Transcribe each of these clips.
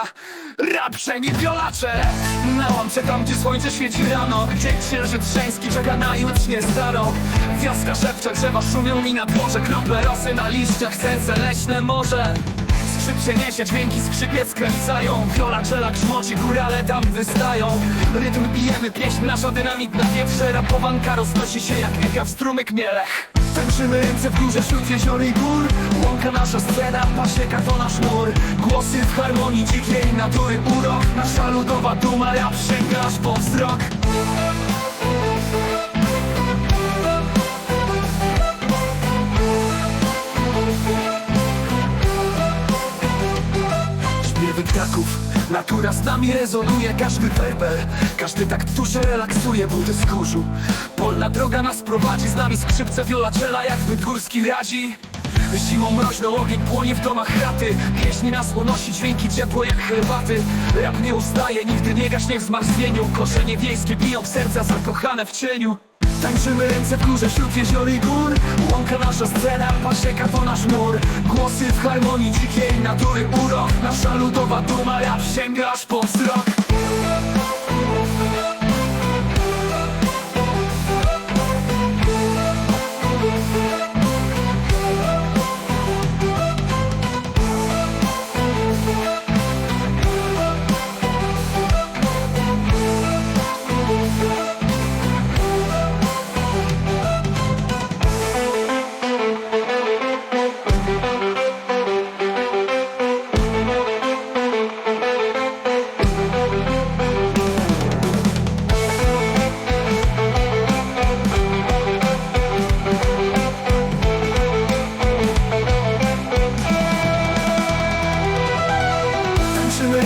mieszka Rap nie wiolacze. Na łamce tam, gdzie słońce świeci rano. Gdzie księżyc żeński czeka na jutrznie starą. Wioska szepcze, drzewa szumią mi na dworze. Krople rosy na liściach, serce leśne morze. Skrzyp się niesie, dźwięki skrzypiec kręcają Wiolaczela grzmoci, górale tam wystają. Rytm bijemy, pieśń nasza dynamit na wietrze Rapowanka roznosi się jak wielka w strumyk mielech Tańczymy ręce w górze wśród jezior i gór. Łąka nasza scena, pasieka to nasz mur. Głosy w harmonii dzikiej natury. Urok Nasza ludowa duma, rap sięgasz po wzrok. Śpiewy ptaków Natura z nami rezonuje Każdy werber Każdy tak w duszy relaksuje Buty z kurzu Polna droga nas prowadzi Z nami skrzypce wiolaczela Jakby górski radzi. Zimą mroźną ogień płonie w domach chaty. Pieśni nas unosi dźwięki ciepło jak herbaty. Rap nie ustaje, nigdy nie gaśnie w zmartwieniu. Korzenie wiejskie biją w serca zakochane w cieniu Tańczymy ręce w górze wśród jezior i gór. Łąka nasza scena, pasieka to nasz mur. Głosy w harmonii dzikiej natury urok. Nasza ludowa duma, rap sięga po wzrok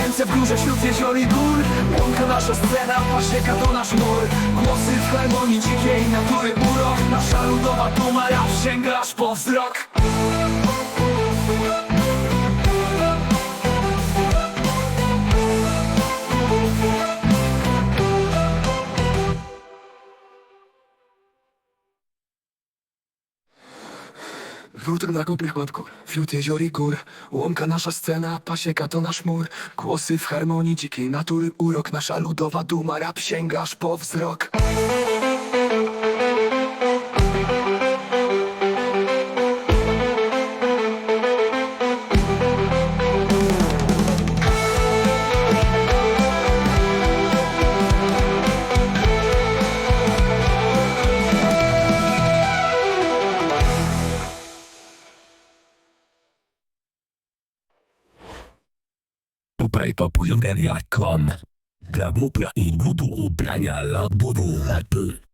Ręce w górze wśród jezior i gór. Łąka nasza scena, pasieka to nasz mur. Głosy w harmonii dzikiej natury urok. Nasza ludowa duma, rap sięga aż po wzrok Wrót na kupnych łapku, wśród jezior i gór Łąka nasza scena, pasieka to nasz mur. Głosy w harmonii dzikiej natury urok Nasza ludowa duma, rap sięgasz po wzrok Populariat.com Dla mupla i budu ubrania dla budu lepy.